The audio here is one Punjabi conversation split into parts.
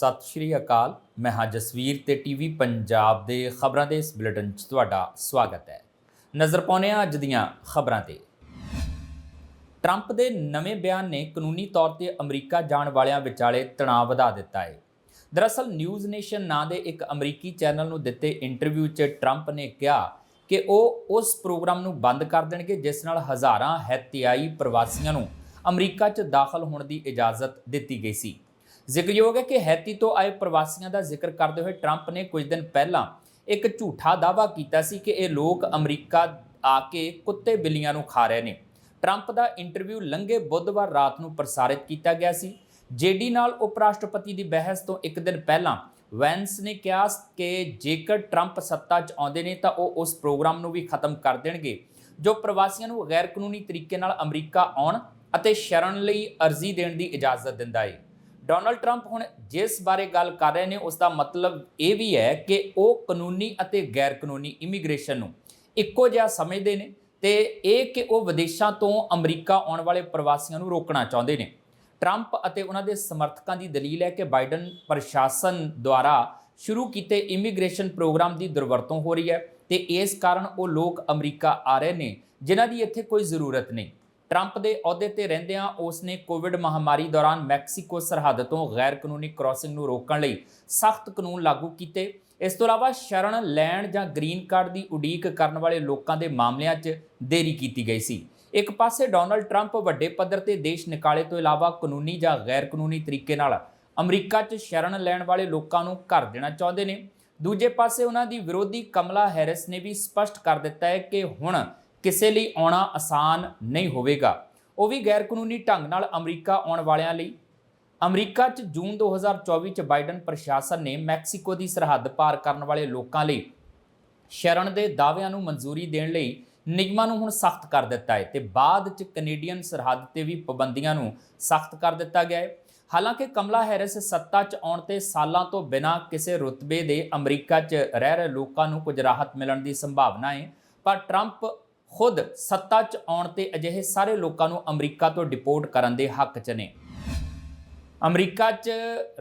ਸਤਿ ਸ਼੍ਰੀ ਅਕਾਲ। ਮੈਂ ਹਾਂ ਜਸਵੀਰ ਤੇ ਟੀਵੀ ਪੰਜਾਬ ਦੇ ਖਬਰਾਂ ਦੇ ਇਸ ਬੁਲੇਟਿਨ 'ਚ ਤੁਹਾਡਾ ਸਵਾਗਤ ਹੈ। ਨਜ਼ਰ ਪਾਉਂਦੇ ਹਾਂ ਅੱਜ ਦੀਆਂ ਖਬਰਾਂ ਤੇ। ਟਰੰਪ ਦੇ ਨਵੇਂ ਬਿਆਨ ਨੇ ਕਾਨੂੰਨੀ ਤੌਰ ਤੇ ਅਮਰੀਕਾ ਜਾਣ ਵਾਲਿਆਂ ਵਿਚਾਲੇ ਤਣਾਅ ਵਧਾ ਦਿੱਤਾ ਹੈ। ਦਰਅਸਲ ਨਿਊਜ਼ ਨੇਸ਼ਨ ਨਾਂ ਦੇ ਇੱਕ ਅਮਰੀਕੀ ਚੈਨਲ ਨੂੰ ਦਿੱਤੇ ਇੰਟਰਵਿਊ 'ਚ ਟਰੰਪ ਨੇ ਕਿਹਾ ਕਿ ਉਹ ਉਸ ਪ੍ਰੋਗਰਾਮ ਨੂੰ ਬੰਦ ਕਰ ਦੇਣਗੇ ਜਿਸ ਨਾਲ ਹਜ਼ਾਰਾਂ ਹੱਤਿਆਈ ਪ੍ਰਵਾਸੀਆਂ ਨੂੰ ਅਮਰੀਕਾ 'ਚ ਦਾਖਲ ਹੋਣ ਦੀ ਇਜਾਜ਼ਤ ਦਿੱਤੀ ਗਈ ਸੀ। ਜ਼ਿਕਰਯੋਗ ਹੈ ਕਿ ਹੈਤੀ ਤੋਂ ਆਏ ਪ੍ਰਵਾਸੀਆਂ ਦਾ ਜ਼ਿਕਰ ਕਰਦੇ ਹੋਏ ਟਰੰਪ ਨੇ ਕੁਝ ਦਿਨ ਪਹਿਲਾਂ ਇੱਕ ਝੂਠਾ ਦਾਅਵਾ ਕੀਤਾ ਸੀ ਕਿ ਇਹ ਲੋਕ ਅਮਰੀਕਾ ਆ ਕੇ ਕੁੱਤੇ ਬਿੱਲੀਆਂ ਨੂੰ ਖਾ ਰਹੇ ਨੇ। ਟਰੰਪ ਦਾ ਇੰਟਰਵਿਊ ਲੰਘੇ ਬੁੱਧਵਾਰ ਰਾਤ ਨੂੰ ਪ੍ਰਸਾਰਿਤ ਕੀਤਾ ਗਿਆ ਸੀ। ਜੇਡੀ ਨਾਲ ਉਪ ਰਾਸ਼ਟਰਪਤੀ ਦੀ ਬਹਿਸ ਤੋਂ ਇੱਕ ਦਿਨ ਪਹਿਲਾਂ ਵੈਂਸ ਨੇ ਕਿਹਾ ਕਿ ਜੇਕਰ ਟਰੰਪ ਸੱਤਾ 'ਚ ਆਉਂਦੇ ਨੇ ਤਾਂ ਉਹ ਉਸ ਪ੍ਰੋਗਰਾਮ ਨੂੰ ਵੀ ਖਤਮ ਕਰ ਦੇਣਗੇ, ਜੋ ਪ੍ਰਵਾਸੀਆਂ ਨੂੰ ਗੈਰ ਕਾਨੂੰਨੀ ਤਰੀਕੇ ਨਾਲ ਅਮਰੀਕਾ ਆਉਣ ਅਤੇ ਸ਼ਰਨ ਲਈ ਅਰਜ਼ੀ ਦੇਣ ਦੀ ਇਜਾਜ਼ਤ ਦਿੰਦਾ ਹੈ ਡੋਨਲਡ ਟਰੰਪ ਹੁਣ ਜਿਸ ਬਾਰੇ ਗੱਲ ਕਰ ਰਹੇ ਨੇ ਉਸ ਦਾ ਮਤਲਬ ਇਹ ਵੀ ਹੈ ਕਿ ਉਹ ਕਾਨੂੰਨੀ ਅਤੇ ਗੈਰ ਕਾਨੂੰਨੀ ਇਮੀਗ੍ਰੇਸ਼ਨ ਨੂੰ ਇੱਕੋ ਜਿਹਾ ਸਮਝਦੇ ਨੇ ਤੇ ਇਹ ਕਿ ਉਹ ਵਿਦੇਸ਼ਾਂ ਤੋਂ ਅਮਰੀਕਾ ਆਉਣ ਵਾਲੇ ਪ੍ਰਵਾਸੀਆਂ ਨੂੰ ਰੋਕਣਾ ਚਾਹੁੰਦੇ ਨੇ। ਟਰੰਪ ਅਤੇ ਉਹਨਾਂ ਦੇ ਸਮਰਥਕਾਂ ਦੀ ਦਲੀਲ ਹੈ ਕਿ ਬਾਈਡਨ ਪ੍ਰਸ਼ਾਸਨ ਦੁਆਰਾ ਸ਼ੁਰੂ ਕੀਤੇ ਇਮੀਗ੍ਰੇਸ਼ਨ ਪ੍ਰੋਗਰਾਮ ਦੀ ਦੁਰਵਰਤੋਂ ਹੋ ਰਹੀ ਹੈ ਤੇ ਇਸ ਕਾਰਨ ਉਹ ਲੋਕ ਅਮਰੀਕਾ ਆ ਰਹੇ ਨੇ, ਜਿਨ੍ਹਾਂ ਦੀ ਇੱਥੇ ਕੋਈ ਜ਼ਰੂਰਤ ਨਹੀਂ। ਟਰੰਪ ਦੇ ਅਹੁਦੇ ਤੇ ਰਹਿੰਦਿਆਂ ਉਸ ਨੇ ਕੋਵਿਡ ਮਹਾਮਾਰੀ ਦੌਰਾਨ ਮੈਕਸੀਕੋ ਸਰਹੱਦ ਤੋਂ ਗੈਰ ਕਾਨੂੰਨੀ ਕ੍ਰਾਸਿੰਗ ਨੂੰ ਰੋਕਣ ਲਈ ਸਖਤ ਕਾਨੂੰਨ ਲਾਗੂ ਕੀਤੇ। ਇਸ ਤੋਂ ਇਲਾਵਾ ਸ਼ਰਨ ਲੈਣ ਜਾਂ ਗ੍ਰੀਨ ਕਾਰਡ ਦੀ ਉਡੀਕ ਕਰਨ ਵਾਲੇ ਲੋਕਾਂ ਦੇ ਮਾਮਲਿਆਂ 'ਚ ਦੇਰੀ ਕੀਤੀ ਗਈ ਸੀ। ਇੱਕ ਪਾਸੇ ਡੋਨਲਡ ਟਰੰਪ ਵੱਡੇ ਪੱਧਰ ਤੇ ਦੇਸ਼ ਨਿਕਾਲੇ ਤੋਂ ਇਲਾਵਾ ਕਾਨੂੰਨੀ ਜਾਂ ਗੈਰ ਕਾਨੂੰਨੀ ਤਰੀਕੇ ਨਾਲ ਅਮਰੀਕਾ 'ਚ ਸ਼ਰਨ ਲੈਣ ਵਾਲੇ ਲੋਕਾਂ ਨੂੰ ਘਰ ਦੇਣਾ ਚਾਹੁੰਦੇ ਨੇ। ਦੂਜੇ ਪਾਸੇ ਉਹਨਾਂ ਦੀ ਵਿਰੋਧੀ ਕਮਲਾ ਹੈਰਿਸ ਨੇ ਵੀ ਸਪਸ਼ਟ ਕਰ ਦਿੱਤਾ ਹੈ ਕਿ ਹੁਣ ਕਿਸੇ ਲਈ ਆਉਣਾ ਆਸਾਨ ਨਹੀਂ ਹੋਵੇਗਾ। ਉਹ ਵੀ ਗੈਰ ਕਾਨੂੰਨੀ ਢੰਗ ਨਾਲ ਅਮਰੀਕਾ ਆਉਣ ਵਾਲਿਆਂ ਲਈ। ਅਮਰੀਕਾ 'ਚ ਜੂਨ 2024 'ਚ ਬਾਈਡਨ ਪ੍ਰਸ਼ਾਸਨ ਨੇ ਮੈਕਸੀਕੋ ਦੀ ਸਰਹੱਦ ਪਾਰ ਕਰਨ ਵਾਲੇ ਲੋਕਾਂ ਲਈ ਸ਼ਰਨ ਦੇ ਦਾਅਵਿਆਂ ਨੂੰ ਮਨਜ਼ੂਰੀ ਦੇਣ ਲਈ ਨਿਯਮਾਂ ਨੂੰ ਹੁਣ ਸਖਤ ਕਰ ਦਿੱਤਾ ਹੈ ਤੇ ਬਾਅਦ 'ਚ ਕੈਨੇਡੀਅਨ ਸਰਹੱਦ ਤੇ ਵੀ ਪਾਬੰਦੀਆਂ ਨੂੰ ਸਖਤ ਕਰ ਦਿੱਤਾ ਗਿਆ ਹੈ। ਹਾਲਾਂਕਿ ਕਮਲਾ ਹੈਰਿਸ ਸੱਤਾ 'ਚ ਆਉਣ ਤੇ ਸਾਲਾਂ ਤੋਂ ਬਿਨਾਂ ਕਿਸੇ ਰੁਤਬੇ ਦੇ ਅਮਰੀਕਾ 'ਚ ਰਹਿ ਰਹੇ ਲੋਕਾਂ ਨੂੰ ਕੁਝ ਰਾਹਤ ਮਿਲਣ ਦੀ ਸੰਭਾਵਨਾ ਹੈ, ਪਰ ਟਰੰਪ ਖੁਦ ਸੱਤਾ 'ਚ ਆਉਣ ਤੇ ਅਜਿਹੇ ਸਾਰੇ ਲੋਕਾਂ ਨੂੰ ਅਮਰੀਕਾ ਤੋਂ ਡਿਪੋਰਟ ਕਰਨ ਦੇ ਹੱਕ 'ਚ ਨੇ। ਅਮਰੀਕਾ 'ਚ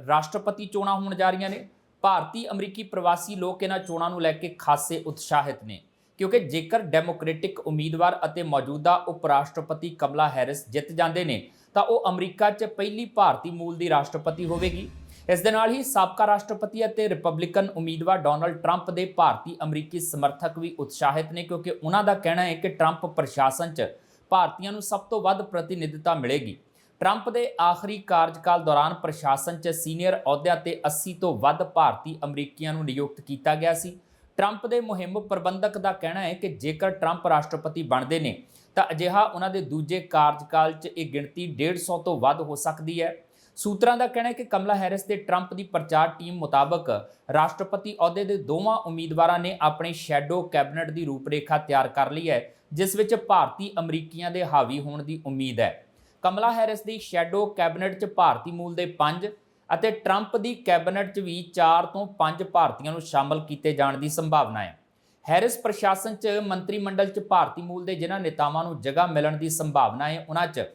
ਰਾਸ਼ਟਰਪਤੀ ਚੋਣਾਂ ਹੋਣ ਜਾ ਰਹੀਆਂ ਨੇ। ਭਾਰਤੀ ਅਮਰੀਕੀ ਪ੍ਰਵਾਸੀ ਲੋਕ ਇਹਨਾਂ ਚੋਣਾਂ ਨੂੰ ਲੈ ਕੇ ਖਾਸੇ ਉਤਸ਼ਾਹਿਤ ਨੇ, ਕਿਉਂਕਿ ਜੇਕਰ ਡੈਮੋਕ੍ਰੈਟਿਕ ਉਮੀਦਵਾਰ ਅਤੇ ਮੌਜੂਦਾ ਉਪ ਰਾਸ਼ਟਰਪਤੀ ਕਮਲਾ ਹੈਰਿਸ ਜਿੱਤ ਜਾਂਦੇ ਨੇ, ਤਾਂ ਉਹ ਅਮਰੀਕਾ 'ਚ ਪਹਿਲੀ ਭਾਰਤੀ ਮੂਲ ਦੀ ਰਾਸ਼ਟਰਪਤੀ ਹੋਵੇਗੀ। ਇਸ ਦੇ ਨਾਲ ਹੀ ਸਾਬਕਾ ਰਾਸ਼ਟਰਪਤੀ ਅਤੇ ਰਿਪਬਲਿਕਨ ਉਮੀਦਵਾਰ ਡੋਨਲਡ ਟਰੰਪ ਦੇ ਭਾਰਤੀ ਅਮਰੀਕੀ ਸਮਰਥਕ ਵੀ ਉਤਸ਼ਾਹਿਤ ਨੇ, ਕਿਉਂਕਿ ਉਹਨਾਂ ਦਾ ਕਹਿਣਾ ਹੈ ਕਿ ਟਰੰਪ ਪ੍ਰਸ਼ਾਸਨ 'ਚ ਭਾਰਤੀਆਂ ਨੂੰ ਸਭ ਤੋਂ ਵੱਧ ਪ੍ਰਤੀਨਿਧਤਾ ਮਿਲੇਗੀ। ਟਰੰਪ ਦੇ ਆਖਰੀ ਕਾਰਜਕਾਲ ਦੌਰਾਨ ਪ੍ਰਸ਼ਾਸਨ 'ਚ ਸੀਨੀਅਰ ਅਹੁਦਿਆਂ ਤੇ 80 ਤੋਂ ਵੱਧ ਭਾਰਤੀ ਅਮਰੀਕੀਆਂ ਨੂੰ ਨਿਯੁਕਤ ਕੀਤਾ ਗਿਆ ਸੀ। ਟਰੰਪ ਦੇ ਮੁਹਿੰਮ ਪ੍ਰਬੰਧਕ ਦਾ ਕਹਿਣਾ ਹੈ ਕਿ ਜੇਕਰ ਟਰੰਪ ਰਾਸ਼ਟਰਪਤੀ ਬਣਦੇ ਨੇ, ਤਾਂ ਅਜਿਹਾ ਉਹਨਾਂ ਦੇ ਦੂਜੇ ਕਾਰਜਕਾਲ 'ਚ ਇਹ ਗਿਣਤੀ 150 ਤੋਂ ਵੱਧ ਹੋ ਸਕਦੀ ਹੈ। ਸੂਤਰਾਂ ਦਾ ਕਹਿਣਾ ਹੈ ਕਿ ਕਮਲਾ ਹੈਰਿਸ ਦੇ ਟਰੰਪ ਦੀ ਪ੍ਰਚਾਰ ਟੀਮ ਮੁਤਾਬਕ ਰਾਸ਼ਟਰਪਤੀ ਅਹੁਦੇ ਦੇ ਦੋਵਾਂ ਉਮੀਦਵਾਰਾਂ ਨੇ ਆਪਣੇ ਸ਼ੈਡੋ ਕੈਬਨਿਟ ਦੀ ਰੂਪਰੇਖਾ ਤਿਆਰ ਕਰ ਲਈ ਹੈ, ਜਿਸ ਵਿੱਚ ਭਾਰਤੀ ਅਮਰੀਕੀਆਂ ਦੇ ਹਾਵੀ ਹੋਣ ਦੀ ਉਮੀਦ ਹੈ। ਕਮਲਾ ਹੈਰਿਸ ਦੀ ਸ਼ੈਡੋ ਕੈਬਨਿਟ 'ਚ ਭਾਰਤੀ ਮੂਲ ਦੇ 5 ਅਤੇ ਟਰੰਪ ਦੀ ਕੈਬਨਿਟ 'ਚ ਵੀ 4 ਤੋਂ 5 ਭਾਰਤੀਆਂ ਨੂੰ ਸ਼ਾਮਲ ਕੀਤੇ ਜਾਣ ਦੀ ਸੰਭਾਵਨਾ ਹੈ। ਹੈਰਿਸ ਪ੍ਰਸ਼ਾਸਨ 'ਚ ਮੰਤਰੀ ਮੰਡਲ 'ਚ ਭਾਰਤੀ ਮੂਲ ਦੇ ਜਿਨ੍ਹਾਂ ਨੇਤਾਵਾਂ ਨੂੰ ਜਗ੍ਹਾ ਮਿਲਣ ਦੀ ਸੰਭਾਵਨਾ ਹੈ ਉਹਨਾਂ 'ਚ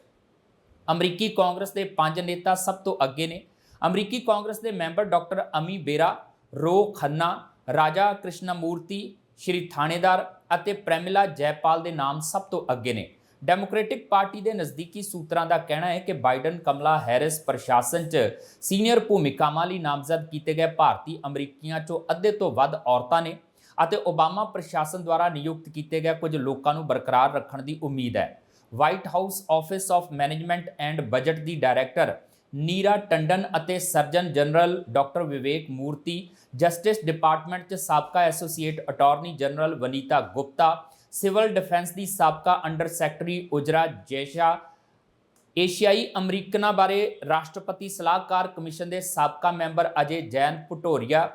ਅਮਰੀਕੀ ਕਾਂਗਰਸ ਦੇ ਪੰਜ ਨੇਤਾ ਸਭ ਤੋਂ ਅੱਗੇ ਨੇ। ਅਮਰੀਕੀ ਕਾਂਗਰਸ ਦੇ ਮੈਂਬਰ ਡਾਕਟਰ ਅਮੀ ਬੇਰਾ, ਰੋ ਖੰਨਾ, ਰਾਜਾ ਕ੍ਰਿਸ਼ਨਾਮੂਰਤੀ, ਸ਼੍ਰੀ ਥਾਣੇਦਾਰ ਅਤੇ ਪ੍ਰੈਮਿਲਾ ਜੈਪਾਲ ਦੇ ਨਾਮ ਸਭ ਤੋਂ ਅੱਗੇ ਨੇ। ਡੈਮੋਕ੍ਰੈਟਿਕ ਪਾਰਟੀ ਦੇ ਨਜ਼ਦੀਕੀ ਸੂਤਰਾਂ ਦਾ ਕਹਿਣਾ ਹੈ ਕਿ ਬਾਈਡਨ, ਕਮਲਾ ਹੈਰਿਸ ਪ੍ਰਸ਼ਾਸਨ 'ਚ ਸੀਨੀਅਰ ਭੂਮਿਕਾਵਾਂ ਲਈ ਨਾਮਜ਼ਦ ਕੀਤੇ ਗਏ ਭਾਰਤੀ ਅਮਰੀਕੀਆਂ 'ਚੋਂ ਅੱਧੇ ਤੋਂ ਵੱਧ ਔਰਤਾਂ ਨੇ ਅਤੇ ਓਬਾਮਾ ਪ੍ਰਸ਼ਾਸਨ ਦੁਆਰਾ ਨਿਯੁਕਤ ਕੀਤੇ ਗਏ ਕੁਝ ਲੋਕਾਂ ਨੂੰ ਬਰਕਰਾਰ ਰੱਖਣ ਦੀ ਉਮੀਦ ਹੈ। White House Office of Management and Budget the director Neera Tanden ਅਤੇ ਸਰਜਨ ਜਨਰਲ ਡਾਕਟਰ ਵਿਵੇਕ ਮੂਰਤੀ ਜਸਟਿਸ ਡਿਪਾਰਟਮੈਂਟ 'ਚ ਸਾਬਕਾ associate attorney general Vanita Gupta civil defence ਦੀ ਸਾਬਕਾ ਅੰਡਰ ਸੈਕਟਰੀ ਉਜਰਾ ਜੈਸ਼ਾ ਏਸ਼ੀਆਈ ਅਮਰੀਕਨਾਂ ਬਾਰੇ ਰਾਸ਼ਟਰਪਤੀ ਸਲਾਹਕਾਰ ਕਮਿਸ਼ਨ ਦੇ ਸਾਬਕਾ ਮੈਂਬਰ ਅਜੇ ਜੈਨ ਭਟੋਰੀਆ,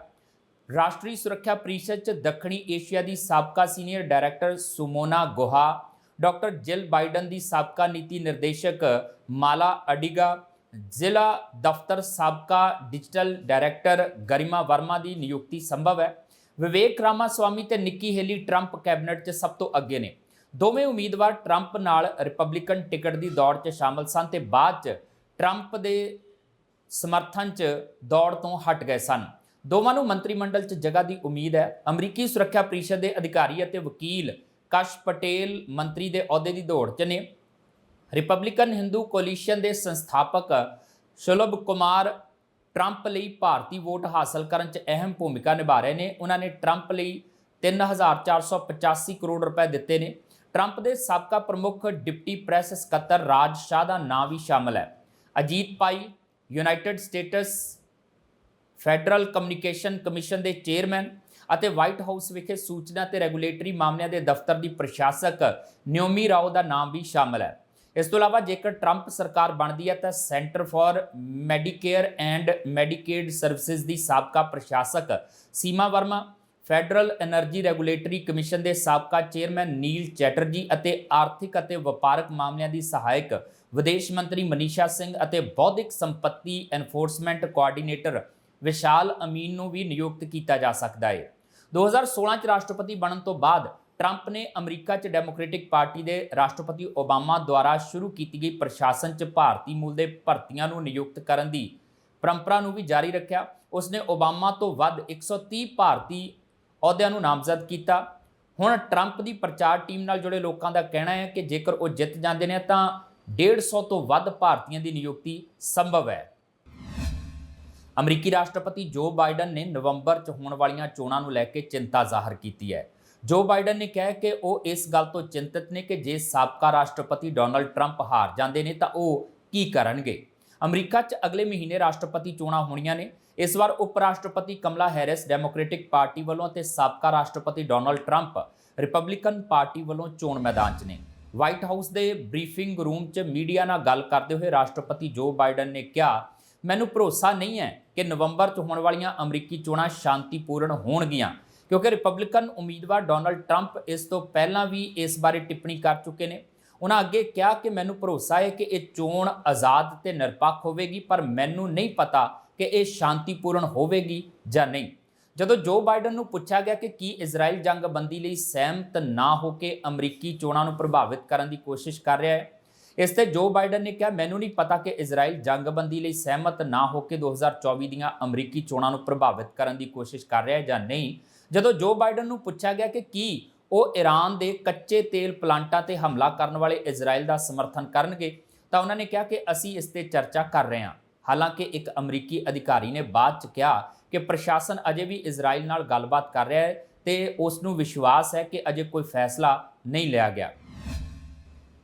ਰਾਸ਼ਟਰੀ ਸੁਰੱਖਿਆ ਪਰਿਸ਼ਦ ਚ ਦੱਖਣੀ ਏਸ਼ੀਆ ਦੀ ਸਾਬਕਾ ਸੀਨੀਅਰ ਡਾਇਰੈਕਟਰ ਸੁਮੋਨਾ ਗੋਹਾ ਡਾਕਟਰ ਜਿਲ ਬਾਈਡਨ ਦੀ ਸਾਬਕਾ ਨੀਤੀ ਨਿਰਦੇਸ਼ਕ ਮਾਲਾ ਅਡੀਗਾ, ਜ਼ਿਲ੍ਹਾ ਦਫ਼ਤਰ ਸਾਬਕਾ ਡਿਜੀਟਲ ਡਾਇਰੈਕਟਰ ਗਰਿਮਾ ਵਰਮਾ ਦੀ ਨਿਯੁਕਤੀ ਸੰਭਵ ਹੈ। ਵਿਵੇਕ ਰਾਮਾਸਵਾਮੀ ਤੇ ਨਿੱਕੀ ਹੇਲੀ ਟਰੰਪ ਕੈਬਨਿਟ 'ਚ ਸਭ ਤੋਂ ਅੱਗੇ ਨੇ। ਦੋਵੇਂ ਉਮੀਦਵਾਰ ਟਰੰਪ ਨਾਲ ਰਿਪਬਲਿਕਨ ਟਿਕਟ ਦੀ ਦੌੜ 'ਚ ਸ਼ਾਮਲ ਸਨ ਤੇ ਬਾਅਦ 'ਚ ਟਰੰਪ ਦੇ ਸਮਰਥਨ 'ਚ ਦੌੜ ਤੋਂ ਹਟ ਗਏ ਸਨ। ਦੋਵਾਂ ਨੂੰ ਮੰਤਰੀ ਮੰਡਲ 'ਚ ਜਗ੍ਹਾ ਦੀ ਉਮੀਦ ਹੈ। ਅਮਰੀਕੀ ਸੁਰੱਖਿਆ ਪਰਿਸ਼ਦ ਦੇ ਅਧਿਕਾਰੀ ਅਤੇ ਵਕੀਲ ਕਸ਼ ਪਟੇਲ ਮੰਤਰੀ ਦੇ ਅਹੁਦੇ ਦੀ ਦੌੜ 'ਚ ਨੇ। ਰਿਪਬਲਿਕਨ ਹਿੰਦੂ ਕੋਲੀਸ਼ਨ ਦੇ ਸੰਸਥਾਪਕ ਸ਼ੁਲਭ ਕੁਮਾਰ ਟਰੰਪ ਲਈ ਭਾਰਤੀ ਵੋਟ ਹਾਸਲ ਕਰਨ 'ਚ ਅਹਿਮ ਭੂਮਿਕਾ ਨਿਭਾ ਰਹੇ ਨੇ। ਉਹਨਾਂ ਨੇ ਟਰੰਪ ਲਈ 3485 ਕਰੋੜ ਰੁਪਏ ਦਿੱਤੇ ਨੇ। ਟਰੰਪ ਦੇ ਸਾਬਕਾ ਪ੍ਰਮੁੱਖ ਡਿਪਟੀ ਪ੍ਰੈਸ ਸਕੱਤਰ ਰਾਜ ਸ਼ਾਹ ਦਾ ਨਾਂ ਵੀ ਸ਼ਾਮਲ ਹੈ। Ajit Pai United States Federal Communication Commission ਦੇ ਚੇਅਰਮੈਨ ਅਤੇ ਵਾਈਟ ਹਾਊਸ ਵਿਖੇ ਸੂਚਨਾ ਤੇ ਰੈਗੂਲੇਟਰੀ ਮਾਮਲਿਆਂ ਦੇ ਦਫ਼ਤਰ ਦੀ ਪ੍ਰਸ਼ਾਸਕ ਨਿਓਮੀ ਰਾਓ ਦਾ ਨਾਮ ਵੀ ਸ਼ਾਮਲ ਹੈ। ਇਸ ਤੋਂ ਇਲਾਵਾ ਜੇਕਰ ਟਰੰਪ ਸਰਕਾਰ ਬਣਦੀ ਹੈ ਤਾਂ Center for Medicare and Medicaid Services ਦੀ ਸਾਬਕਾ ਪ੍ਰਸ਼ਾਸਕ Seema Verma Federal Energy Regulatory Commission ਦੇ ਸਾਬਕਾ ਚੇਅਰਮੈਨ ਨੀਲ ਚੈਟਰਜੀ ਅਤੇ ਆਰਥਿਕ ਅਤੇ ਵਪਾਰਕ ਮਾਮਲਿਆਂ ਦੀ ਸਹਾਇਕ ਵਿਦੇਸ਼ ਮੰਤਰੀ ਮਨੀਸ਼ਾ ਸਿੰਘ ਅਤੇ ਬੌਧਿਕ ਸੰਪਤੀ ਐਨਫੋਰਸਮੈਂਟ ਕੋਆਰਡੀਨੇਟਰ ਵਿਸ਼ਾਲ ਅਮੀਨ ਨੂੰ ਵੀ ਨਿਯੁਕਤ ਕੀਤਾ ਜਾ ਸਕਦਾ ਹੈ। 2016 ਚ ਰਾਸ਼ਟਰਪਤੀ ਬਣਨ ਤੋਂ ਬਾਅਦ ਟਰੰਪ ਨੇ ਅਮਰੀਕਾ 'ਚ ਡੈਮੋਕ੍ਰੈਟਿਕ ਪਾਰਟੀ ਦੇ ਰਾਸ਼ਟਰਪਤੀ ਓਬਾਮਾ ਦੁਆਰਾ ਸ਼ੁਰੂ ਕੀਤੀ ਗਈ ਪ੍ਰਸ਼ਾਸਨ 'ਚ ਭਾਰਤੀ ਮੂਲ ਦੇ ਭਰਤੀਆਂ ਨੂੰ ਨਿਯੁਕਤ ਕਰਨ ਦੀ ਪਰੰਪਰਾ ਨੂੰ ਵੀ ਜਾਰੀ ਰੱਖਿਆ। ਉਸਨੇ ਓਬਾਮਾ ਤੋਂ ਵੱਧ 130 ਭਾਰਤੀ ਅਹੁਦਿਆਂ ਨੂੰ ਨਾਮਜ਼ਦ ਕੀਤਾ। ਹੁਣ ਟਰੰਪ ਦੀ ਪ੍ਰਚਾਰ ਟੀਮ ਨਾਲ ਜੁੜੇ ਲੋਕਾਂ ਦਾ ਕਹਿਣਾ ਹੈ ਕਿ ਜੇਕਰ ਉਹ ਜਿੱਤ ਜਾਂਦੇ ਨੇ ਤਾਂ 150 ਤੋਂ ਵੱਧ ਭਾਰਤੀਆਂ ਦੀ ਨਿਯੁਕਤੀ ਸੰਭਵ ਹੈ। ਅਮਰੀਕੀ ਰਾਸ਼ਟਰਪਤੀ ਜੋ ਬਾਈਡਨ ਨੇ ਨਵੰਬਰ 'ਚ ਹੋਣ ਵਾਲੀਆਂ ਚੋਣਾਂ ਨੂੰ ਲੈ ਕੇ ਚਿੰਤਾ ਜ਼ਾਹਰ ਕੀਤੀ ਹੈ। ਜੋ ਬਾਈਡਨ ਨੇ ਕਿਹਾ ਕਿ ਉਹ ਇਸ ਗੱਲ ਤੋਂ ਚਿੰਤਤ ਨੇ ਕਿ ਜੇ ਸਾਬਕਾ ਰਾਸ਼ਟਰਪਤੀ ਡੋਨਲਡ ਟਰੰਪ ਹਾਰ ਜਾਂਦੇ ਨੇ ਤਾਂ ਉਹ ਕੀ ਕਰਨਗੇ। ਅਮਰੀਕਾ 'ਚ ਅਗਲੇ ਮਹੀਨੇ ਰਾਸ਼ਟਰਪਤੀ ਚੋਣਾਂ ਹੋਣੀਆਂ ਨੇ। ਇਸ ਵਾਰ ਉਪ ਰਾਸ਼ਟਰਪਤੀ ਕਮਲਾ ਹੈਰਿਸ ਡੈਮੋਕ੍ਰੈਟਿਕ ਪਾਰਟੀ ਵੱਲੋਂ ਅਤੇ ਸਾਬਕਾ ਰਾਸ਼ਟਰਪਤੀ ਡੋਨਲਡ ਟਰੰਪ ਰਿਪਬਲਿਕਨ ਪਾਰਟੀ ਵੱਲੋਂ ਚੋਣ ਮੈਦਾਨ 'ਚ ਨੇ। ਵਾਈਟ ਹਾਊਸ ਦੇ ਬਰੀਫਿੰਗ ਰੂਮ 'ਚ ਮੀਡੀਆ ਨਾਲ ਗੱਲ ਕਰਦੇ ਹੋਏ ਰਾਸ਼ਟਰਪਤੀ ਜੋ ਬਾਈਡਨ ਨੇ ਕਿਹਾ ਮੈਨੂੰ ਭਰੋਸਾ ਨਹੀਂ ਹੈ ਕਿ ਨਵੰਬਰ 'ਚ ਹੋਣ ਵਾਲੀਆਂ ਅਮਰੀਕੀ ਚੋਣਾਂ ਸ਼ਾਂਤੀਪੂਰਨ ਹੋਣਗੀਆਂ, ਕਿਉਂਕਿ ਰਿਪਬਲਿਕਨ ਉਮੀਦਵਾਰ ਡੋਨਲਡ ਟਰੰਪ ਇਸ ਤੋਂ ਪਹਿਲਾਂ ਵੀ ਇਸ ਬਾਰੇ ਟਿੱਪਣੀ ਕਰ ਚੁੱਕੇ ਨੇ। ਉਹਨਾਂ ਅੱਗੇ ਕਿਹਾ ਕਿ ਮੈਨੂੰ ਭਰੋਸਾ ਹੈ ਕਿ ਇਹ ਚੋਣ ਆਜ਼ਾਦ ਤੇ ਨਿਰਪੱਖ ਹੋਵੇਗੀ, ਪਰ ਮੈਨੂੰ ਨਹੀਂ ਪਤਾ ਕਿ ਇਹ ਸ਼ਾਂਤੀਪੂਰਨ ਹੋਵੇਗੀ ਜਾਂ ਨਹੀਂ। ਜਦੋਂ ਜੋ ਬਾਈਡਨ ਨੂੰ ਪੁੱਛਿਆ ਗਿਆ ਕਿ ਕੀ ਇਜ਼ਰਾਈਲ ਜੰਗਬੰਦੀ ਲਈ ਸਹਿਮਤ ਨਾ ਹੋ ਕੇ ਅਮਰੀਕੀ ਚੋਣਾਂ ਨੂੰ ਪ੍ਰਭਾਵਿਤ ਕਰਨ ਦੀ ਕੋਸ਼ਿਸ਼ ਕਰ ਰਿਹਾ ਹੈ ਇਸ ਤੇ ਜੋ ਬਾਈਡਨ ਨੇ ਕਿਹਾ, ਮੈਨੂੰ ਨਹੀਂ ਪਤਾ ਕਿ ਇਜ਼ਰਾਈਲ ਜੰਗਬੰਦੀ ਲਈ ਸਹਿਮਤ ਨਾ ਹੋ ਕੇ 2024 ਦੀਆਂ ਅਮਰੀਕੀ ਚੋਣਾਂ ਨੂੰ ਪ੍ਰਭਾਵਿਤ ਕਰਨ ਦੀ ਕੋਸ਼ਿਸ਼ ਕਰ ਰਿਹਾ ਹੈ ਜਾਂ ਨਹੀਂ। ਜਦੋਂ ਜੋ ਬਾਈਡਨ ਨੂੰ ਪੁੱਛਿਆ ਗਿਆ ਕਿ ਕੀ ਉਹ ਈਰਾਨ ਦੇ ਕੱਚੇ ਤੇਲ ਪਲਾਂਟਾਂ ਤੇ ਹਮਲਾ ਕਰਨ ਵਾਲੇ ਇਜ਼ਰਾਈਲ ਦਾ ਸਮਰਥਨ ਕਰਨਗੇ, ਤਾਂ ਉਹਨਾਂ ਨੇ ਕਿਹਾ ਕਿ ਅਸੀਂ ਇਸ ਤੇ ਚਰਚਾ ਕਰ ਰਹੇ ਹਾਂ। ਹਾਲਾਂਕਿ ਇੱਕ ਅਮਰੀਕੀ ਅਧਿਕਾਰੀ ਨੇ ਬਾਅਦ ਚ ਕਿਹਾ ਕਿ ਪ੍ਰਸ਼ਾਸਨ ਅਜੇ ਵੀ ਇਜ਼ਰਾਈਲ ਨਾਲ ਗੱਲਬਾਤ ਕਰ ਰਿਹਾ ਹੈ ਤੇ ਉਸ ਨੂੰ ਵਿਸ਼ਵਾਸ ਹੈ ਕਿ ਅਜੇ ਕੋਈ ਫੈਸਲਾ ਨਹੀਂ ਲਿਆ ਗਿਆ।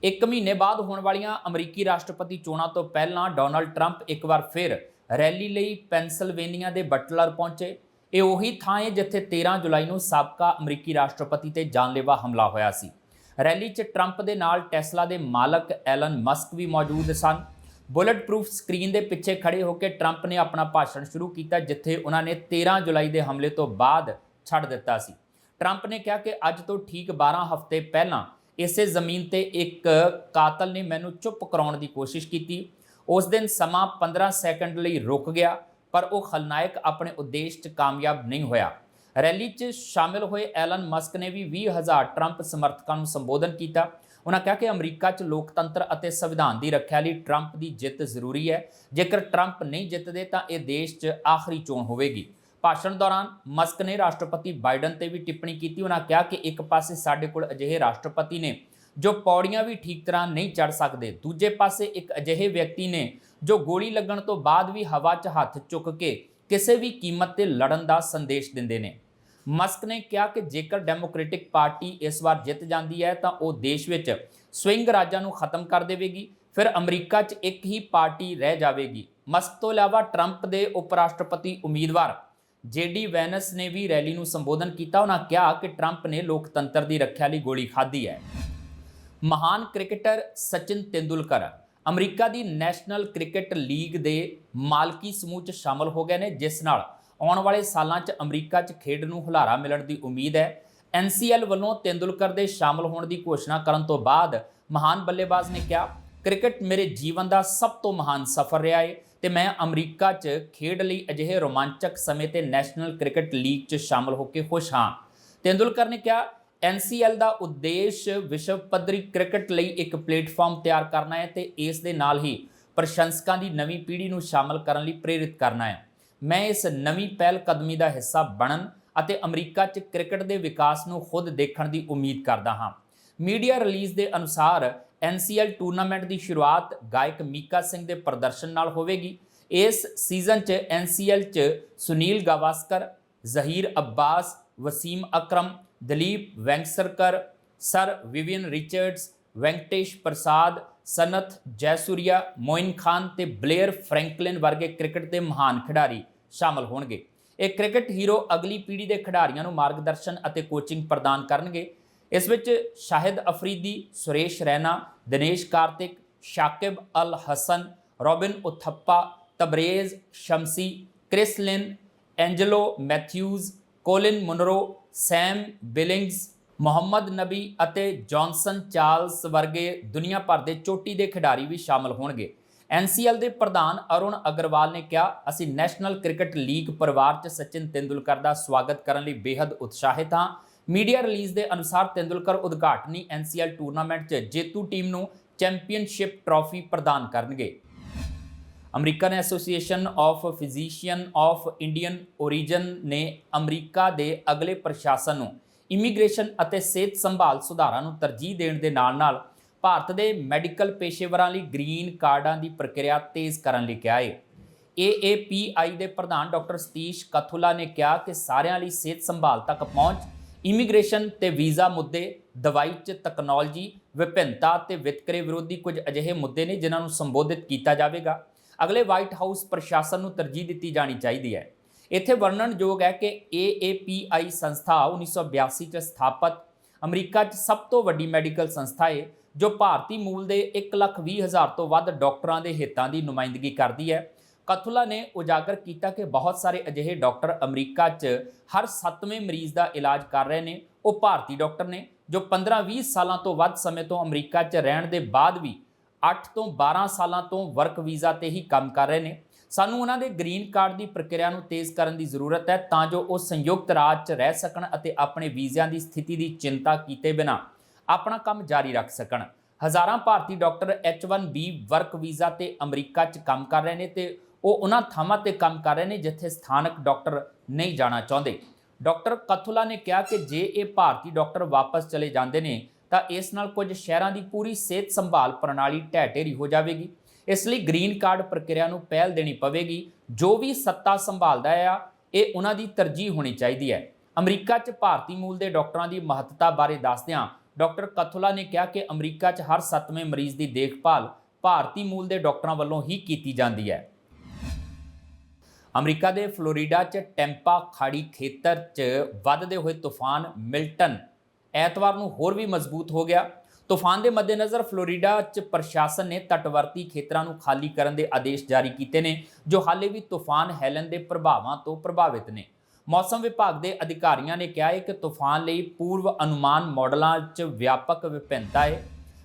ਇੱਕ ਮਹੀਨੇ ਬਾਅਦ ਹੋਣ ਵਾਲੀਆਂ ਅਮਰੀਕੀ ਰਾਸ਼ਟਰਪਤੀ ਚੋਣਾਂ ਤੋਂ ਪਹਿਲਾਂ ਡੋਨਲਡ ਟਰੰਪ ਇੱਕ ਵਾਰ ਫਿਰ ਰੈਲੀ ਲਈ ਪੈਨਸਿਲਵੇਨੀਆ ਦੇ ਬਟਲਰ ਪਹੁੰਚੇ। ਇਹ ਉਹੀ ਥਾਂ ਹੈ ਜਿੱਥੇ 13 ਜੁਲਾਈ ਨੂੰ ਸਾਬਕਾ ਅਮਰੀਕੀ ਰਾਸ਼ਟਰਪਤੀ ਤੇ ਜਾਨਲੇਵਾ ਹਮਲਾ ਹੋਇਆ ਸੀ। ਰੈਲੀ 'ਚ ਟਰੰਪ ਦੇ ਨਾਲ ਟੈਸਲਾ ਦੇ ਮਾਲਕ ਐਲਨ ਮਸਕ ਵੀ ਮੌਜੂਦ ਸਨ। ਬੁਲਟ ਪ੍ਰੂਫ ਸਕਰੀਨ ਦੇ ਪਿੱਛੇ ਖੜੇ ਹੋ ਕੇ ਟਰੰਪ ਨੇ ਆਪਣਾ ਭਾਸ਼ਣ ਸ਼ੁਰੂ ਕੀਤਾ, ਜਿੱਥੇ ਉਹਨਾਂ ਨੇ 13 ਜੁਲਾਈ ਦੇ ਹਮਲੇ ਤੋਂ ਬਾਅਦ ਛੱਡ ਦਿੱਤਾ ਸੀ। ਟਰੰਪ ਨੇ ਕਿਹਾ ਕਿ ਅੱਜ ਤੋਂ ਠੀਕ 12 ਹਫ਼ਤੇ ਪਹਿਲਾਂ ਇਸੇ ਜ਼ਮੀਨ ਤੇ ਇੱਕ ਕਾਤਲ ਨੇ ਮੈਨੂੰ ਚੁੱਪ ਕਰਾਉਣ ਦੀ ਕੋਸ਼ਿਸ਼ ਕੀਤੀ। ਉਸ ਦਿਨ ਸਮਾਂ 15 ਸੈਕਿੰਡ ਲਈ ਰੁਕ ਗਿਆ, ਪਰ ਉਹ ਖਲਨਾਇਕ ਆਪਣੇ ਉਦੇਸ਼ 'ਚ ਕਾਮਯਾਬ ਨਹੀਂ ਹੋਇਆ। ਰੈਲੀ 'ਚ ਸ਼ਾਮਿਲ ਹੋਏ ਐਲਨ ਮਸਕ ਨੇ ਵੀ 20000 ਟਰੰਪ ਸਮਰਥਕਾਂ ਨੂੰ ਸੰਬੋਧਨ ਕੀਤਾ। ਉਹਨਾਂ ਕਿਹਾ ਕਿ ਅਮਰੀਕਾ 'ਚ ਲੋਕਤੰਤਰ ਅਤੇ ਸੰਵਿਧਾਨ ਦੀ ਰੱਖਿਆ ਲਈ ਟਰੰਪ ਦੀ ਜਿੱਤ ਜ਼ਰੂਰੀ ਹੈ। ਜੇਕਰ ਟਰੰਪ ਨਹੀਂ ਜਿੱਤਦੇ ਤਾਂ ਇਹ ਦੇਸ਼ 'ਚ ਆਖਰੀ ਚੋਣ ਹੋਵੇਗੀ। ਭਾਸ਼ਣ ਦੌਰਾਨ ਮਸਕ ਨੇ ਰਾਸ਼ਟਰਪਤੀ ਬਾਈਡਨ ਤੇ ਵੀ ਟਿੱਪਣੀ ਕੀਤੀ। ਉਹਨਾਂ ਕਿਹਾ ਕਿ ਇੱਕ ਪਾਸੇ ਸਾਡੇ ਕੋਲ ਅਜਿਹੇ ਰਾਸ਼ਟਰਪਤੀ ਨੇ ਜੋ ਪੌੜੀਆਂ ਵੀ ਠੀਕ ਤਰ੍ਹਾਂ ਨਹੀਂ ਚੜ ਸਕਦੇ, ਦੂਜੇ ਪਾਸੇ ਇੱਕ ਅਜਿਹੇ ਵਿਅਕਤੀ ਨੇ ਜੋ ਗੋਲੀ ਲੱਗਣ ਤੋਂ ਬਾਅਦ ਵੀ ਹਵਾ 'ਚ ਹੱਥ ਚੁੱਕ ਕੇ ਕਿਸੇ ਵੀ ਕੀਮਤ ਤੇ ਲੜਨ ਦਾ ਸੰਦੇਸ਼ ਦਿੰਦੇ ਨੇ। ਮਸਕ ਨੇ ਕਿਹਾ ਕਿ ਜੇਕਰ ਡੈਮੋਕ੍ਰੈਟਿਕ ਪਾਰਟੀ ਇਸ ਵਾਰ ਜਿੱਤ ਜਾਂਦੀ ਹੈ, ਤਾਂ ਉਹ ਦੇਸ਼ ਵਿੱਚ ਸਵਿੰਗ ਰਾਜਾਂ ਨੂੰ ਖਤਮ ਕਰ ਦੇਵੇਗੀ, ਫਿਰ ਅਮਰੀਕਾ 'ਚ ਇੱਕ ਹੀ ਪਾਰਟੀ ਰਹਿ ਜਾਵੇਗੀ। ਮਸਕ ਤੋਂ ਇਲਾਵਾ ਟਰੰਪ ਦੇ ਉਪ ਰਾਸ਼ਟਰਪਤੀ ਉਮੀਦਵਾਰ ਜੇਡੀ ਵੈਨਸ ਨੇ ਵੀ ਰੈਲੀ ਨੂੰ ਸੰਬੋਧਨ ਕੀਤਾ, ਉਹਨਾਂ ਕਿਹਾ ਕਿ ਟਰੰਪ ਨੇ ਲੋਕਤੰਤਰ ਦੀ ਰੱਖਿਆ ਲਈ ਗੋਲੀ ਖਾਧੀ ਹੈ। ਮਹਾਨ ਕ੍ਰਿਕਟਰ ਸਚਿਨ ਤੇਂਦੁਲਕਰ ਅਮਰੀਕਾ ਦੀ ਨੈਸ਼ਨਲ ਕ੍ਰਿਕਟ ਲੀਗ ਦੇ ਮਾਲਕੀ ਸਮੂਹ 'ਚ ਸ਼ਾਮਲ ਹੋ ਗਏ ਨੇ, ਜਿਸ ਨਾਲ ਆਉਣ ਵਾਲੇ ਸਾਲਾਂ 'ਚ ਅਮਰੀਕਾ 'ਚ ਖੇਡ ਨੂੰ ਹੁਲਾਰਾ ਮਿਲਣ ਦੀ ਉਮੀਦ ਹੈ। NCL ਵੱਲੋਂ ਤੇਂਦੁਲਕਰ ਦੇ ਸ਼ਾਮਲ ਹੋਣ ਦੀ ਘੋਸ਼ਣਾ ਕਰਨ ਤੋਂ ਬਾਅਦ ਮਹਾਨ ਬੱਲੇਬਾਜ਼ ਨੇ ਕਿਹਾ, ਕ੍ਰਿਕਟ ਮੇਰੇ ਜੀਵਨ ਦਾ ਸਭ ਤੋਂ ਮਹਾਨ ਸਫ਼ਰ ਰਿਹਾ ਹੈ ਤੇ ਮੈਂ ਅਮਰੀਕਾ 'ਚ ਖੇਡ ਲਈ ਅਜਿਹੇ ਰੋਮਾਂਚਕ ਸਮੇਂ ਤੇ ਨੈਸ਼ਨਲ ਕ੍ਰਿਕਟ ਲੀਗ 'ਚ ਸ਼ਾਮਲ ਹੋ ਕੇ ਖੁਸ਼ ਹਾਂ। ਤੇਂਦੁਲਕਰ ਨੇ ਕਿਹਾ NCL ਦਾ ਉਦੇਸ਼ ਵਿਸ਼ਵ ਪੱਧਰੀ ਕ੍ਰਿਕਟ ਲਈ ਇੱਕ ਪਲੇਟਫਾਰਮ ਤਿਆਰ ਕਰਨਾ ਹੈ ਤੇ ਇਸ ਦੇ ਨਾਲ ਹੀ ਪ੍ਰਸ਼ੰਸਕਾਂ ਦੀ ਨਵੀਂ ਪੀੜ੍ਹੀ ਨੂੰ ਸ਼ਾਮਲ ਕਰਨ ਲਈ ਪ੍ਰੇਰਿਤ ਕਰਨਾ ਹੈ। ਮੈਂ ਇਸ ਨਵੀਂ ਪਹਿਲ ਕਦਮੀ ਦਾ ਹਿੱਸਾ ਬਣਨ ਅਤੇ ਅਮਰੀਕਾ 'ਚ ਕ੍ਰਿਕਟ ਦੇ ਵਿਕਾਸ ਨੂੰ ਖੁਦ ਦੇਖਣ ਦੀ ਉਮੀਦ ਕਰਦਾ ਹਾਂ। ਮੀਡੀਆ ਰਿਲੀਜ਼ ਦੇ ਅਨੁਸਾਰ NCL ਟੂਰਨਾਮੈਂਟ ਦੀ ਸ਼ੁਰੂਆਤ ਗਾਇਕ ਮੀਕਾ ਸਿੰਘ ਦੇ ਪ੍ਰਦਰਸ਼ਨ ਨਾਲ ਹੋਵੇਗੀ। ਇਸ ਸੀਜ਼ਨ 'ਚ NCL 'ਚ Sunil Gavaskar, Zaheer Abbas, Wasim Akram, Dilip Vengsarkar Sir Vivian Richards, Venkatesh Prasad Sanath Jayasuriya, Moin Khan ਤੇ ਬਲੇਅਰ ਫ੍ਰੈਂਕਲਿਨ ਵਰਗੇ ਕ੍ਰਿਕਟ ਦੇ ਮਹਾਨ ਖਿਡਾਰੀ ਸ਼ਾਮਲ ਹੋਣਗੇ। ਇਹ ਕ੍ਰਿਕਟ ਹੀਰੋ ਅਗਲੀ ਪੀੜ੍ਹੀ ਦੇ ਖਿਡਾਰੀਆਂ ਨੂੰ ਮਾਰਗਦਰਸ਼ਨ ਅਤੇ ਕੋਚਿੰਗ ਪ੍ਰਦਾਨ ਕਰਨਗੇ। ਇਸ ਵਿੱਚ Shahid Afridi, Suresh Raina, Dinesh Karthik, Shakib Al Hasan, Robin Uthappa, Tabraiz, Shamsi Chris Lynn Angelo Mathews, Colin Munro, Sam Billings Mohammad Nabi ਅਤੇ ਜੌਨਸਨ ਚਾਰਲਸ ਵਰਗੇ ਦੁਨੀਆ ਭਰ ਦੇ ਚੋਟੀ ਦੇ ਖਿਡਾਰੀ ਵੀ ਸ਼ਾਮਲ ਹੋਣਗੇ। NCL ਦੇ ਪ੍ਰਧਾਨ ਅਰੁਣ ਅਗਰਵਾਲ ਨੇ ਕਿਹਾ, ਅਸੀਂ ਨੈਸ਼ਨਲ ਕ੍ਰਿਕਟ ਲੀਗ ਪਰਿਵਾਰ 'ਚ ਸਚਿਨ ਤੈਂਦੁਲਕਰ ਦਾ ਸਵਾਗਤ ਕਰਨ ਲਈ ਬੇहद ਉਤਸ਼ਾਹਿਤ ਹਾਂ। ਮੀਡੀਆ ਰਿਲੀਜ਼ ਦੇ ਅਨੁਸਾਰ ਤੇਂਦੁਲਕਰ ਉਦਘਾਟਨੀ NCL ਟੂਰਨਾਮੈਂਟ 'ਚ ਜੇਤੂ ਟੀਮ ਨੂੰ ਚੈਂਪੀਅਨਸ਼ਿਪ ਟਰਾਫੀ ਪ੍ਰਦਾਨ ਕਰਨਗੇ। American Association of Physicians of Indian origin ਨੇ ਅਮਰੀਕਾ ਦੇ ਅਗਲੇ ਪ੍ਰਸ਼ਾਸਨ ਨੂੰ ਇਮੀਗ੍ਰੇਸ਼ਨ ਅਤੇ ਸਿਹਤ ਸੰਭਾਲ ਸੁਧਾਰਾਂ ਨੂੰ ਤਰਜੀਹ ਦੇਣ ਦੇ ਨਾਲ-ਨਾਲ ਭਾਰਤ ਦੇ ਮੈਡੀਕਲ ਪੇਸ਼ੇਵਰਾਂ ਲਈ ਗ੍ਰੀਨ ਕਾਰਡਾਂ ਦੀ ਪ੍ਰਕਿਰਿਆ ਤੇਜ਼ ਕਰਨ ਲਈ ਕਿਹਾ ਹੈ AAPI ਦੇ ਪ੍ਰਧਾਨ ਡਾਕਟਰ ਸਤੀਸ਼ ਕਥੁਲਾ ਨੇ ਕਿਹਾ ਕਿ ਸਾਰਿਆਂ ਲਈ ਸਿਹਤ ਸੰਭਾਲ ਤੱਕ ਪਹੁੰਚ ਇਮੀਗ੍ਰੇਸ਼ਨ ਤੇ ਵੀਜ਼ਾ ਮੁੱਦੇ ਦਵਾਈ 'ਚ ਤਕਨਾਲੋਜੀ ਵਿਭਿੰਨਤਾ ਤੇ ਵਿਤਕਰੇ ਵਿਰੋਧੀ ਕੁਝ ਅਜਿਹੇ ਮੁੱਦੇ ਨੇ ਜਿਨ੍ਹਾਂ ਨੂੰ ਸੰਬੋਧਿਤ ਕੀਤਾ ਜਾਵੇਗਾ। ਅਗਲੇ ਵਾਈਟ ਹਾਊਸ ਪ੍ਰਸ਼ਾਸਨ ਨੂੰ ਤਰਜੀਹ ਦਿੱਤੀ ਜਾਣੀ ਚਾਹੀਦੀ ਹੈ। ਇੱਥੇ ਵਰਣਨਯੋਗ ਹੈ ਕਿ AAPI ਸੰਸਥਾ 1982 ਚ ਸਥਾਪਿਤ ਅਮਰੀਕਾ 'ਚ ਸਭ ਤੋਂ ਵੱਡੀ ਮੈਡੀਕਲ ਸੰਸਥਾ ਹੈ ਜੋ ਭਾਰਤੀ ਮੂਲ ਦੇ 1,20,000 ਤੋਂ ਵੱਧ ਡਾਕਟਰਾਂ ਦੇ ਹਿੱਤਾਂ ਦੀ ਨੁਮਾਇੰਦਗੀ ਕਰਦੀ ਹੈ। ਕਥੁਲਾ ਨੇ ਉਜਾਗਰ ਕੀਤਾ ਕਿ ਬਹੁਤ ਸਾਰੇ ਅਜਿਹੇ ਡਾਕਟਰ ਅਮਰੀਕਾ 'ਚ ਹਰ 7ਵੇਂ ਮਰੀਜ਼ ਦਾ ਇਲਾਜ ਕਰ ਰਹੇ ਨੇ। ਉਹ ਭਾਰਤੀ ਡਾਕਟਰ ਨੇ, ਜੋ 15-20 ਸਾਲਾਂ ਤੋਂ ਵੱਧ ਸਮੇਂ ਤੋਂ ਅਮਰੀਕਾ 'ਚ ਰਹਿਣ ਦੇ ਬਾਅਦ ਵੀ 8 ਤੋਂ 12 ਸਾਲਾਂ ਤੋਂ ਵਰਕ ਵੀਜ਼ਾ ਤੇ ਹੀ ਕੰਮ ਕਰ ਰਹੇ ਨੇ। ਸਾਨੂੰ ਉਹਨਾਂ ਦੇ ਗ੍ਰੀਨ ਕਾਰਡ ਦੀ ਪ੍ਰਕਿਰਿਆ ਨੂੰ ਤੇਜ਼ ਕਰਨ ਦੀ ਜ਼ਰੂਰਤ ਹੈ ਤਾਂ ਜੋ ਉਹ ਸੰਯੁਕਤ ਰਾਜ 'ਚ ਰਹਿ ਸਕਣ ਅਤੇ ਆਪਣੇ ਵੀਜ਼ਿਆਂ ਦੀ ਸਥਿਤੀ ਦੀ ਚਿੰਤਾ ਕੀਤੇ ਬਿਨਾ ਆਪਣਾ ਕੰਮ ਜਾਰੀ ਰੱਖ ਸਕਣ। ਹਜ਼ਾਰਾਂ ਭਾਰਤੀ ਡਾਕਟਰ H1B ਵਰਕ ਵੀਜ਼ਾ ਤੇ ਅਮਰੀਕਾ 'ਚ ਕੰਮ ਕਰ ਰਹੇ ਨੇ ਤੇ ਉਹ ਉਹਨਾਂ ਥਾਵਾਂ ਤੇ ਕੰਮ ਕਰ ਰਹੇ ਨੇ ਜਿੱਥੇ ਸਥਾਨਕ ਡਾਕਟਰ ਨਹੀਂ ਜਾਣਾ ਚਾਹੁੰਦੇ। ਡਾਕਟਰ ਕਥੁਲਾ ਨੇ ਕਿਹਾ ਕਿ ਜੇ ਇਹ ਭਾਰਤੀ ਡਾਕਟਰ ਵਾਪਸ ਚਲੇ ਜਾਂਦੇ ਨੇ, ਤਾਂ ਇਸ ਨਾਲ ਕੁਝ ਸ਼ਹਿਰਾਂ ਦੀ ਪੂਰੀ ਸਿਹਤ ਸੰਭਾਲ ਪ੍ਰਣਾਲੀ ਢਹਿ ਢੇਰੀ ਹੋ ਜਾਵੇਗੀ। ਇਸ ਲਈ ਗ੍ਰੀਨ ਕਾਰਡ ਪ੍ਰਕਿਰਿਆ ਨੂੰ ਪਹਿਲ ਦੇਣੀ ਪਵੇਗੀ। ਜੋ ਵੀ ਸੱਤਾ ਸੰਭਾਲਦਾ ਆ, ਇਹ ਉਹਨਾਂ ਦੀ ਤਰਜੀਹ ਹੋਣੀ ਚਾਹੀਦੀ ਹੈ। ਅਮਰੀਕਾ 'ਚ ਭਾਰਤੀ ਮੂਲ ਦੇ ਡਾਕਟਰਾਂ ਦੀ ਮਹੱਤਤਾ ਬਾਰੇ ਦੱਸਦਿਆਂ ਡਾਕਟਰ ਕਥੁਲਾ ਨੇ ਕਿਹਾ ਕਿ ਅਮਰੀਕਾ 'ਚ ਹਰ 7ਵੇਂ ਮਰੀਜ਼ ਦੀ ਦੇਖਭਾਲ ਭਾਰਤੀ ਮੂਲ ਦੇ ਡਾਕਟਰਾਂ ਵੱਲੋਂ ਹੀ ਕੀਤੀ ਜਾਂਦੀ ਹੈ। ਅਮਰੀਕਾ ਦੇ ਫਲੋਰੀਡਾ 'ਚ ਟੈਂਪਾ ਖਾੜੀ ਖੇਤਰ 'ਚ ਵੱਧਦੇ ਹੋਏ ਤੂਫਾਨ ਮਿਲਟਨ ਐਤਵਾਰ ਨੂੰ ਹੋਰ ਵੀ ਮਜ਼ਬੂਤ ਹੋ ਗਿਆ। ਤੂਫਾਨ ਦੇ ਮੱਦੇਨਜ਼ਰ ਫਲੋਰੀਡਾ 'ਚ ਪ੍ਰਸ਼ਾਸਨ ਨੇ ਤਟਵਰਤੀ ਖੇਤਰਾਂ ਨੂੰ ਖਾਲੀ ਕਰਨ ਦੇ ਆਦੇਸ਼ ਜਾਰੀ ਕੀਤੇ ਨੇ, ਜੋ ਹਾਲੇ ਵੀ ਤੂਫਾਨ ਹੈਲਨ ਦੇ ਪ੍ਰਭਾਵਾਂ ਤੋਂ ਪ੍ਰਭਾਵਿਤ ਨੇ। ਮੌਸਮ ਵਿਭਾਗ ਦੇ ਅਧਿਕਾਰੀਆਂ ਨੇ ਕਿਹਾ ਹੈ ਕਿ ਤੂਫਾਨ ਲਈ ਪੂਰਵ ਅਨੁਮਾਨ ਮਾਡਲਾਂ 'ਚ ਵਿਆਪਕ ਵਿਭਿੰਨਤਾ ਹੈ,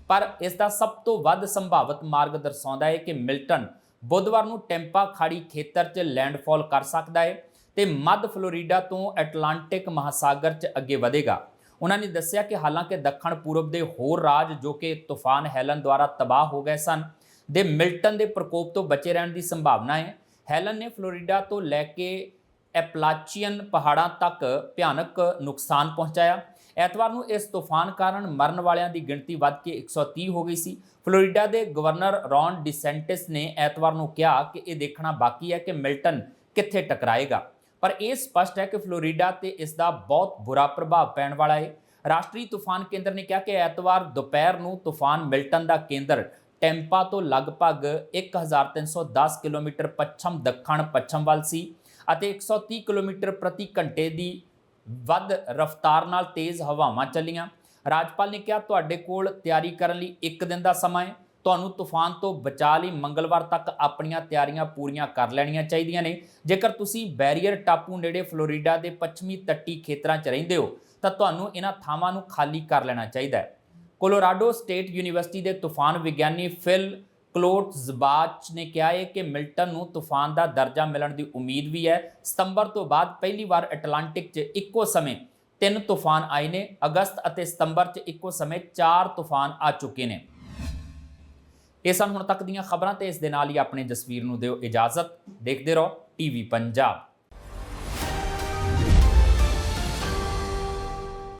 ਪਰ ਇਸ ਦਾ ਸਭ ਤੋਂ ਵੱਧ ਸੰਭਾਵਿਤ ਮਾਰਗ ਦਰਸਾਉਂਦਾ ਹੈ ਕਿ ਮਿਲਟਨ ਬੁੱਧਵਾਰ ਨੂੰ ਟੈਂਪਾ ਖਾੜੀ ਖੇਤਰ 'ਚ ਲੈਂਡਫਾਲ ਕਰ ਸਕਦਾ ਹੈ ਤੇ ਮੱਧ ਫਲੋਰੀਡਾ ਤੋਂ ਐਟਲਾਂਟਿਕ ਮਹਾਸਾਗਰ 'ਚ ਅੱਗੇ ਵਧੇਗਾ। ਉਹਨਾਂ ਨੇ ਦੱਸਿਆ ਕਿ ਹਾਲਾਂਕਿ ਦੱਖਣ ਪੂਰਬ ਦੇ ਹੋਰ ਰਾਜ ਜੋ ਕਿ ਤੂਫਾਨ ਹੈਲਨ ਦੁਆਰਾ ਤਬਾਹ ਹੋ ਗਏ ਸਨ, ਦੇ ਮਿਲਟਨ ਦੇ ਪ੍ਰਕੋਪ ਤੋਂ ਬਚੇ ਰਹਿਣ ਦੀ ਸੰਭਾਵਨਾ ਹੈ ਹੈਲਨ ਨੇ ਫਲੋਰੀਡਾ ਤੋਂ ਲੈ ਕੇ ਐਪਲਾਚੀਅਨ ਪਹਾੜਾਂ ਤੱਕ ਭਿਆਨਕ ਨੁਕਸਾਨ ਪਹੁੰਚਾਇਆ। ਐਤਵਾਰ ਨੂੰ ਇਸ ਤੂਫਾਨ ਕਾਰਨ ਮਰਨ ਵਾਲਿਆਂ ਦੀ ਗਿਣਤੀ ਵੱਧ ਕੇ 130 ਹੋ ਗਈ ਸੀ। ਫਲੋਰੀਡਾ ਦੇ ਗਵਰਨਰ ਰੌਨ ਡਿਸੈਂਟਿਸ ਨੇ ਐਤਵਾਰ ਨੂੰ ਕਿਹਾ ਕਿ ਇਹ ਦੇਖਣਾ ਬਾਕੀ ਹੈ ਕਿ ਮਿਲਟਨ ਕਿੱਥੇ ਟਕਰਾਏਗਾ। ਪਰ ਇਹ ਸਪਸ਼ਟ ਹੈ ਕਿ ਫਲੋਰੀਡਾ ਤੇ ਇਸ ਦਾ ਬਹੁਤ ਬੁਰਾ ਪ੍ਰਭਾਵ ਪੈਣ ਵਾਲਾ ਹੈ। ਰਾਸ਼ਟਰੀ ਤੂਫਾਨ ਕੇਂਦਰ ਨੇ ਕਿਹਾ ਕਿ ਐਤਵਾਰ ਦੁਪਹਿਰ ਨੂੰ ਤੂਫਾਨ ਮਿਲਟਨ ਦਾ ਕੇਂਦਰ ਟੈਂਪਾ ਤੋਂ ਲਗਭਗ 1310 ਕਿਲੋਮੀਟਰ ਪੱਛਮ ਦੱਖਣ ਪੱਛਮ ਵੱਲ ਸੀ ਅਤੇ 130 ਕਿਲੋਮੀਟਰ ਪ੍ਰਤੀ ਘੰਟੇ ਦੀ ਵੱਧ ਰਫ਼ਤਾਰ ਨਾਲ ਤੇਜ਼ ਹਵਾਵਾਂ ਚੱਲੀਆਂ। ਰਾਜਪਾਲ ਨੇ ਕਿਹਾ, ਤੁਹਾਡੇ ਕੋਲ ਤਿਆਰੀ ਕਰਨ ਲਈ ਇੱਕ ਦਿਨ ਦਾ ਸਮਾਂ ਹੈ। ਤੁਹਾਨੂੰ ਤੂਫਾਨ ਤੋਂ ਬਚਾਅ ਲਈ ਮੰਗਲਵਾਰ ਤੱਕ ਆਪਣੀਆਂ ਤਿਆਰੀਆਂ ਪੂਰੀਆਂ ਕਰ ਲੈਣੀਆਂ ਚਾਹੀਦੀਆਂ ਨੇ। ਜੇਕਰ ਤੁਸੀਂ ਬੈਰੀਅਰ ਟਾਪੂ ਨੇੜੇ ਫਲੋਰੀਡਾ ਦੇ ਪੱਛਮੀ ਤੱਟੀ ਖੇਤਰਾਂ 'ਚ ਰਹਿੰਦੇ ਹੋ, ਤਾਂ ਤੁਹਾਨੂੰ ਇਹਨਾਂ ਥਾਵਾਂ ਨੂੰ ਖਾਲੀ ਕਰ ਲੈਣਾ ਚਾਹੀਦਾ ਹੈ। ਕੋਲੋਰਾਡੋ ਸਟੇਟ ਯੂਨੀਵਰਸਿਟੀ ਦੇ ਤੂਫਾਨ ਵਿਗਿਆਨੀ ਫਿਲ ਕਲੋਟ ਜ਼ਬਾਚ ਨੇ ਕਿਹਾ ਹੈ ਕਿ ਮਿਲਟਨ ਨੂੰ ਤੂਫਾਨ ਦਾ ਦਰਜਾ ਮਿਲਣ ਦੀ ਉਮੀਦ ਵੀ ਹੈ। ਸਤੰਬਰ ਤੋਂ ਬਾਅਦ ਪਹਿਲੀ ਵਾਰ ਅਟਲਾਂਟਿਕ 'ਚ ਇੱਕੋ ਸਮੇਂ ਤਿੰਨ ਤੂਫਾਨ ਆਏ ਨੇ। ਅਗਸਤ ਅਤੇ ਸਤੰਬਰ 'ਚ ਇੱਕੋ ਸਮੇਂ ਚਾਰ ਤੂਫਾਨ ਆ ਚੁੱਕੇ ਨੇ। ਇਹ ਸਨ ਹੁਣ ਤੱਕ ਦੀਆਂ ਖਬਰਾਂ ਤੇ ਇਸ ਦੇ ਨਾਲ ਹੀ ਆਪਣੇ ਜਸਵੀਰ ਨੂੰ ਦਿਓ ਇਜਾਜ਼ਤ। ਦੇਖਦੇ ਰਹੋ ਟੀਵੀ ਪੰਜਾਬ।